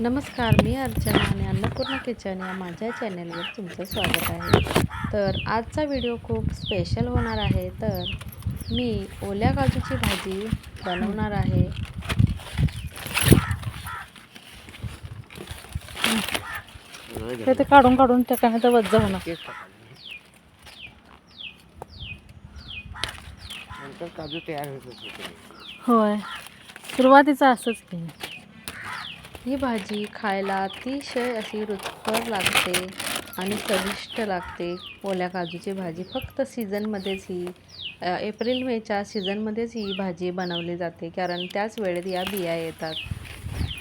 नमस्कार मी अर्चना आणि अन्नपूर्णा किचन या माझ्या चॅनलवर तुमचं स्वागत आहे. तर आजचा व्हिडिओ खूप स्पेशल होणार आहे. तर मी ओल्या काजूची भाजी बनवणार आहे. ते ते काढून काढून काय तर वज्ज होणार. काजू तयार होय. सुरुवातीचं असंच की. ही भाजी खायला अतिशय अशी रुचकर लागते आणि चविष्ट लागते. ओल्या काजूची भाजी फक्त सीझनमध्येच ही एप्रिल मेच्या सीझनमध्येच ही भाजी बनवली जाते कारण त्याच वेळेत या बिया येतात.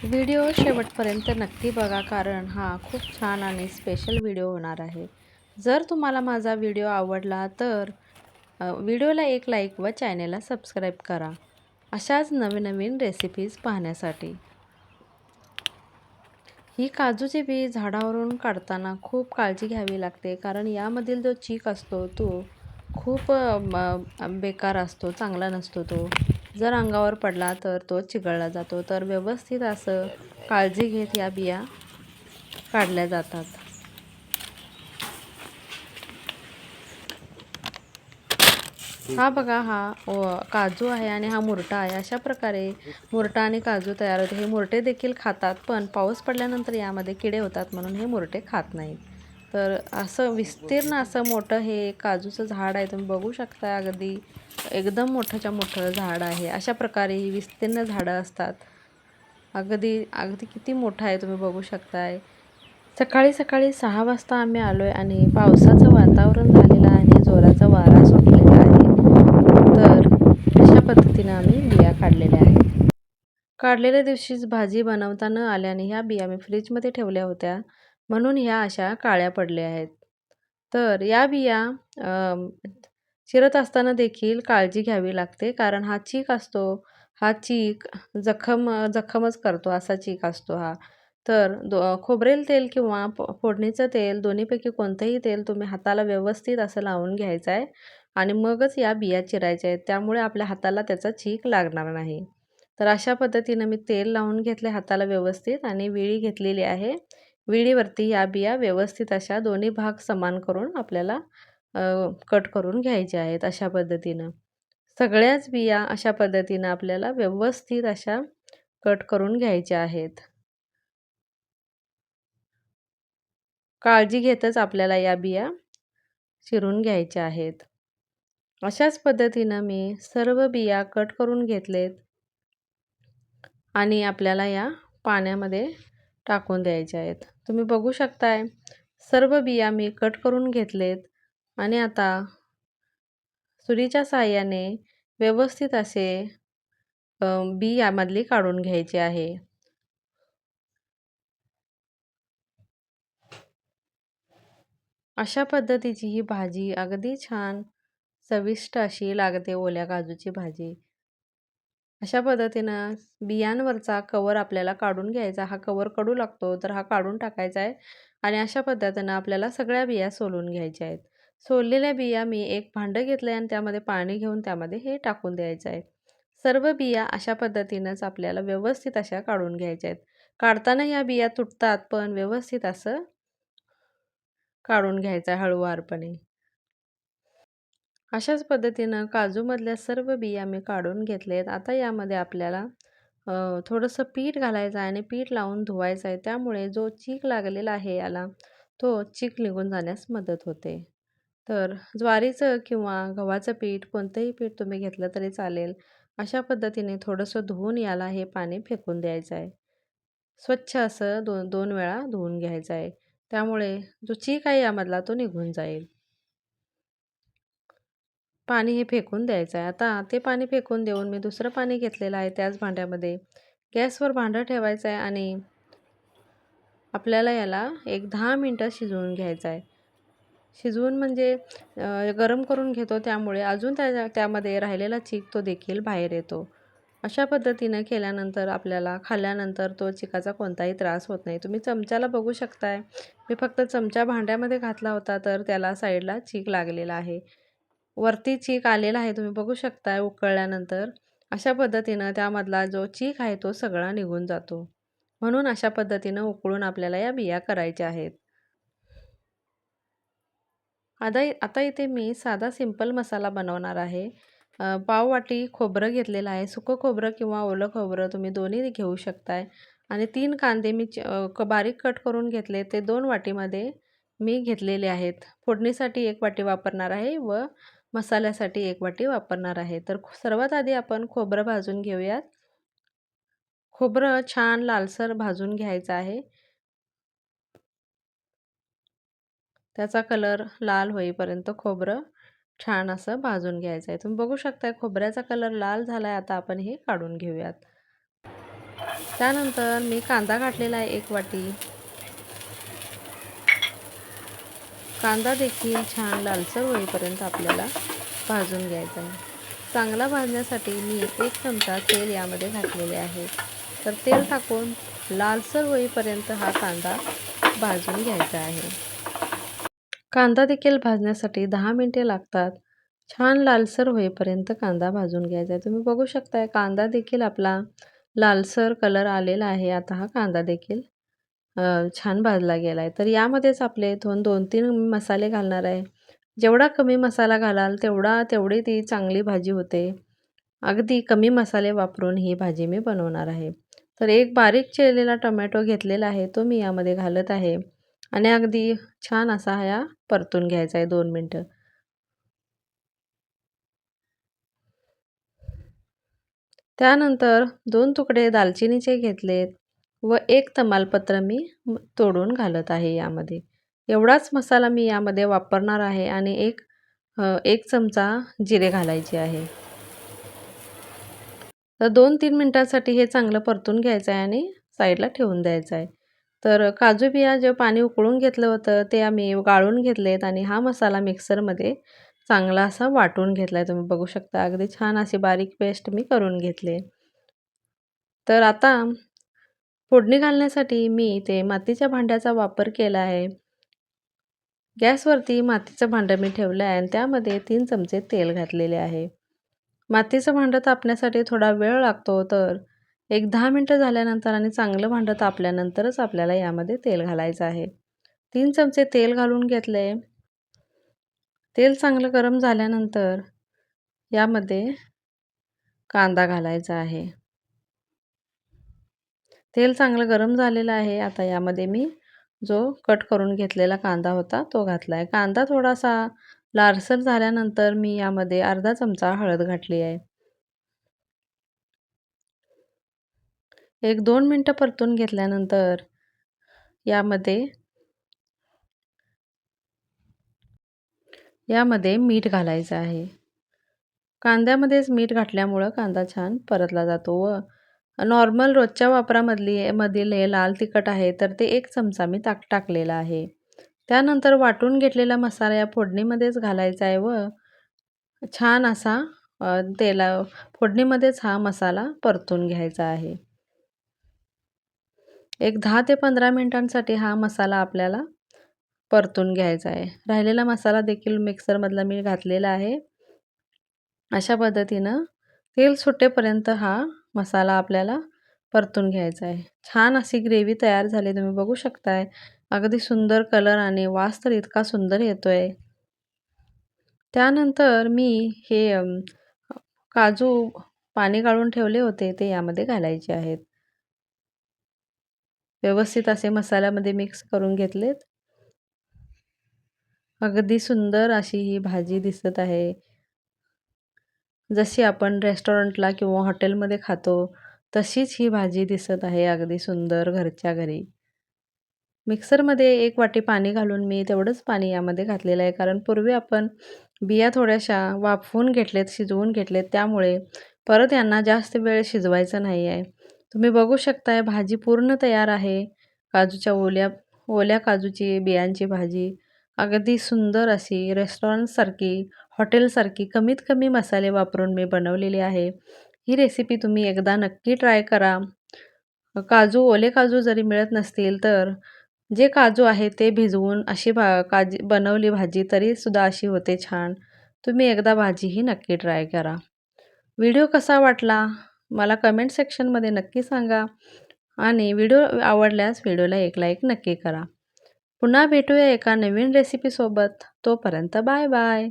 व्हिडिओ शेवटपर्यंत नक्की बघा कारण हा खूप छान आणि स्पेशल व्हिडिओ होणार आहे. जर तुम्हाला माझा व्हिडिओ आवडला तर व्हिडिओला एक लाईक व चॅनेलला सबस्क्राईब करा. अशाच नवीन नवीन रेसिपीज पाहण्यासाठी. ही काजूचे बी झाडावरून काढताना खूप काळजी घ्यावी लागते. कारण यामधील जो चीक असतो तो खूप बेकार असतो चांगला नसतो तो. जर अंगावर पडला तर तो चिघळला जातो. तर व्यवस्थित असं काळजी घेत या बिया काढल्या जातात. हा बघा हा काजू आहे आणि हा मुरटा आहे. अशा प्रकारे मुरटा आणि काजू तयार होते. हे मुरटे देखील खातात पण पाऊस पडल्यानंतर यामध्ये किडे होतात म्हणून हे मुरटे खात नाहीत. तर असं विस्तीर्ण असं मोठं हे काजूचं झाड आहे. तुम्ही बघू शकता अगदी एकदम मोठंच्या मोठं झाड आहे. अशा प्रकारे ही विस्तीर्ण झाडं असतात. अगदी अगदी किती मोठं आहे तुम्ही बघू शकताय. सकाळी सकाळी सहा वाजता आम्ही आलो आहे आणि पावसाचं वातावरण झालेलं आहे. जोराचा वारा मदतीनं आम्ही बिया काढलेल्या आहेत. काढलेल्या दिवशीच भाजी बनवता न आल्याने ह्या बिया मी फ्रीजमध्ये ठेवल्या होत्या. म्हणून ह्या अशा काळ्या पडल्या आहेत. तर या बिया चिरत असताना देखील काळजी घ्यावी लागते कारण हा चीक असतो. हा चीक जखम जखमच करतो असा चीक असतो हा. तर दो खोबरेल तेल किंवा फोडणीचं तेल दोन्हीपैकी कोणतंही तेल तुम्ही हाताला व्यवस्थित असं लावून घ्यायचं आहे आणि मगच या बिया चिरायच्या आहेत. त्यामुळे आपल्या हाताला त्याचा चीक लागणार नाही. तर अशा पद्धतीनं मी तेल लावून घेतले हाताला व्यवस्थित आणि विळी घेतलेली आहे. विळीवरती या बिया व्यवस्थित अशा दोन्ही भाग समान करून आपल्याला कट करून घ्यायच्या आहेत अशा पद्धतीनं. सगळ्याच बिया अशा पद्धतीनं आपल्याला व्यवस्थित अशा कट करून घ्यायच्या आहेत. काळजी घेतच आपल्याला या बिया चिरून घ्यायच्या आहेत. अशाच पद्धतीनं मी सर्व बिया कट करून घेतलेत आणि आपल्याला या पाण्यामध्ये टाकून द्यायच्या आहेत. तुम्ही बघू शकताय सर्व बिया मी कट करून घेतलेत आणि आता सुरीच्या साहाय्याने व्यवस्थित असे बी यामधली काढून घ्यायची आहे. अशा पद्धतीची ही भाजी अगदी छान चविष्ट अशी लागते ओल्या काजूची भाजी. अशा पद्धतीनं बियांवरचा कवर आपल्याला काढून घ्यायचा. हा कवर कडू लागतो तर हा काढून टाकायचा आहे आणि अशा पद्धतीनं आपल्याला सगळ्या बिया सोलून घ्यायच्या आहेत. सोललेल्या बिया मी एक भांडं घेतलं आहे आणि त्यामध्ये पाणी घेऊन त्यामध्ये हे टाकून द्यायचं आहे. सर्व बिया अशा पद्धतीनंच आपल्याला व्यवस्थित अशा काढून घ्यायच्या आहेत. काढताना या बिया तुटतात पण व्यवस्थित असं काढून घ्यायचं आहे हळूवारपणे. अशाच पद्धतीनं काजूमधल्या सर्व बिया मी काढून घेतलेत. आता यामध्ये आपल्याला थोडंसं पीठ घालायचं आहे आणि पीठ लावून धुवायचं आहे. त्यामुळे जो चीक लागलेला आहे याला तो चीक निघून जाण्यास मदत होते. तर ज्वारीचं किंवा गव्हाचं पीठ कोणतंही पीठ तुम्ही घेतलं तरी चालेल. अशा पद्धतीने थोडंसं धुवून याला हे पाणी फेकून द्यायचं आहे. स्वच्छ असं दोन दोन वेळा धुवून घ्यायचं आहे. त्यामुळे जो चीक आहे यामधला तो निघून जाईल. पाणी हे फेकून द्यायचं आहे आता ते पाणी फेकून देऊन मी दुसरं पाणी घेतलेलं आहे त्याच भांड्यामध्ये. गॅसवर भांडं ठेवायचं आहे आणि आपल्याला याला एक दहा मिनटं शिजवून घ्यायचं आहे शिजवून म्हणजे गरम करून घेतो त्यामुळे अजून त्या त्यामध्ये राहिलेला चीक तो देखील बाहेर येतो. अशा पद्धतीनं केल्यानंतर आपल्याला खाल्ल्यानंतर तो चिकाचा कोणताही त्रास होत नाही. तुम्ही चमच्याला बघू शकताय. मी फक्त चमचा भांड्यामध्ये घातला होता तर त्याला साईडला चीक लागलेला आहे. वरती चीक आलेला आहे तुम्ही बघू शकताय उकळल्यानंतर. अशा पद्धतीनं त्यामधला जो चीक आहे तो सगळा निघून जातो. म्हणून अशा पद्धतीनं उकळून आपल्याला या बिया करायच्या आहेत. आता आता इथे मी साधा सिंपल मसाला बनवणार आहे. पाव पाववाटी खोबरं घेतलेलं आहे. सुकं खोबरं किंवा ओलं खोबरं तुम्ही दोन्ही घेऊ शकताय. आणि तीन कांदे मी च- क बारीक कट करून घेतले. ते दोन वाटीमध्ये मी घेतलेले आहेत. फोडणीसाठी एक वाटी वापरणार आहे व मसाल्यासाठी एक वाटी वापरणार आहे. तर सर्वात आधी आपण खोबरं भाजून घेऊयात. खोबरं छान लालसर भाजून घ्यायचं आहे. त्याचा कलर लाल होईपर्यंत खोबरं छान असं भाजून घ्यायचं आहे. तुम्ही बघू शकताय खोबऱ्याचा कलर लाल झाला आहे आता आपण हे काढून घेऊयात. त्यानंतर मी कांदा घातलेला आहे एक वाटी. कांदा देखील छान लालसर होईपर्यंत आपल्याला भाजून घ्यायचा आहे. चांगला भाजण्यासाठी मी एक चमचा तेल यामध्ये घातलेले आहे. तर तेल टाकून लालसर होईपर्यंत हा कांदा भाजून घ्यायचा आहे. कांदा देखील भाजण्यासाठी दहा मिनटे लागतात. छान लालसर होईपर्यंत कांदा भाजून घ्यायचा आहे. तुम्ही बघू शकताय कांदा देखील आपला लालसर कलर आलेला आहे. आता हा कांदा देखील छान भाजला गेला आहे तर यामध्येच आपले दोन दोन तीन मसाले घालणार आहे. जेवढा कमी मसाला घालाल तेवढा तेवढी ती चांगली भाजी होते. अगदी कमी मसाले वापरून ही भाजी मी बनवणार आहे. तर एक बारीक चिरलेला टोमॅटो घेतलेला आहे तो मी यामध्ये घालत आहे. आणि अगदी छान असा हा परतून घ्यायचा आहे दोन मिनटं. त्यानंतर दोन तुकडे दालचिनीचे घेतलेत. व एक तमालपत्र मी तोडून घालत आहे यामध्ये. एवढाच मसाला मी यामध्ये वापरणार आहे आणि एक एक चमचा जिरे घालायचे आहे. तर दोन तीन मिनटासाठी हे चांगलं परतून घ्यायचं आहे आणि साईडला ठेवून द्यायचं आहे. तर काजू बिया जे पाणी उकळून घेतलं होतं ते आम्ही गाळून घेतलेत आणि हा मसाला मिक्सरमध्ये चांगला असा वाटून घेतला आहे तुम्ही बघू शकता अगदी छान अशी बारीक पेस्ट मी करून घेतले तर आता फोडणी घालण्यासाठी मी ते मातीच्या भांड्याचा वापर केला आहे. गॅसवरती मातीचं भांडं मी ठेवलं आहे आणि त्यामध्ये तीन चमचे तेल घातलेले आहे. मातीचं भांडं तापण्यासाठी थोडा वेळ लागतो तर एक दहा मिनटं झाल्यानंतर आणि चांगलं भांडं तापल्यानंतरच आपल्याला यामध्ये तेल घालायचं आहे. तीन चमचे तेल घालून घेतले. तेल चांगलं गरम झाल्यानंतर यामध्ये कांदा घालायचा आहे. तेल चांगलं गरम झालेलं आहे. आता यामध्ये मी जो कट करून घेतलेला कांदा होता तो घातला आहे कांदा थोडासा लालसर झाल्यानंतर मी यामध्ये अर्धा चमचा हळद घातली आहे. एक दोन मिनटं परतून घेतल्यानंतर यामध्ये यामध्ये मीठ घालायचं आहे. कांद्यामध्येच मीठ घातल्यामुळं कांदा छान परतला जातो व नॉर्मल रोजच्या वापरामधली मधील हे लाल तिखट आहे तर ते एक चमचा मी ताक टाकलेला आहे. त्यानंतर वाटून घेतलेला मसाला या फोडणीमध्येच घालायचा आहे व छान असा तेला फोडणीमध्येच हा मसाला परतून घ्यायचा आहे. एक दहा ते पंधरा मिनिटांसाठी हा मसाला आपल्याला परतून घ्यायचा आहे. राहिलेला मसाला देखील मिक्सरमधला मी घातलेला आहे. अशा पद्धतीनं तेल सुटेपर्यंत हा मसाला आपल्याला परतून घ्यायचा आहे. छान अशी ग्रेव्ही तयार झाली तुम्ही बघू शकताय. अगदी सुंदर कलर आणि वास तर इतका सुंदर येतो आहे त्यानंतर मी हे काजू पाणी काढून ठेवले होते ते यामध्ये घालायचे आहेत. व्यवस्थित असे मसाल्यामध्ये मिक्स करून घेतलेत. अगदी सुंदर अशी ही भाजी दिसत आहे. जशी आपण रेस्टॉरंटला किंवा हॉटेलमध्ये खातो तशीच ही भाजी दिसत आहे अगदी सुंदर घरच्या घरी. मिक्सरमध्ये एक वाटी पाणी घालून मी तेवढंच पाणी यामध्ये घातलेलं आहे कारण पूर्वी आपण बिया थोड्याशा वाफवून घेतलेत शिजवून घेतलेत त्यामुळे परत यांना जास्त वेळ शिजवायचं नाही आहे. तुम्ही बघू शकताय भाजी पूर्ण तयार आहे. काजूच्या ओल्या ओल्या काजूची बियांची भाजी अगदी सुंदर अशी रेस्टॉरंटसारखी हॉटेलसारखी कमीत कमी मसाले वापरून मी बनवलेली आहे. ही रेसिपी तुम्ही एकदा नक्की ट्राय करा. काजू ओले काजू जरी मिळत नसतील तर जे काजू आहे ते भिजवून अशी भा काजी बनवली भाजी तरीसुद्धा अशी होते छान. तुम्ही एकदा भाजी ही नक्की ट्राय करा. व्हिडिओ कसा वाटला? मला कमेंट सेक्शनमध्ये नक्की सांगा. आणि व्हिडिओ आवडल्यास व्हिडिओला एक लाईक नक्की करा. पुन्हा भेटूया एका नवीन रेसिपीसोबत तोपर्यंत बाय बाय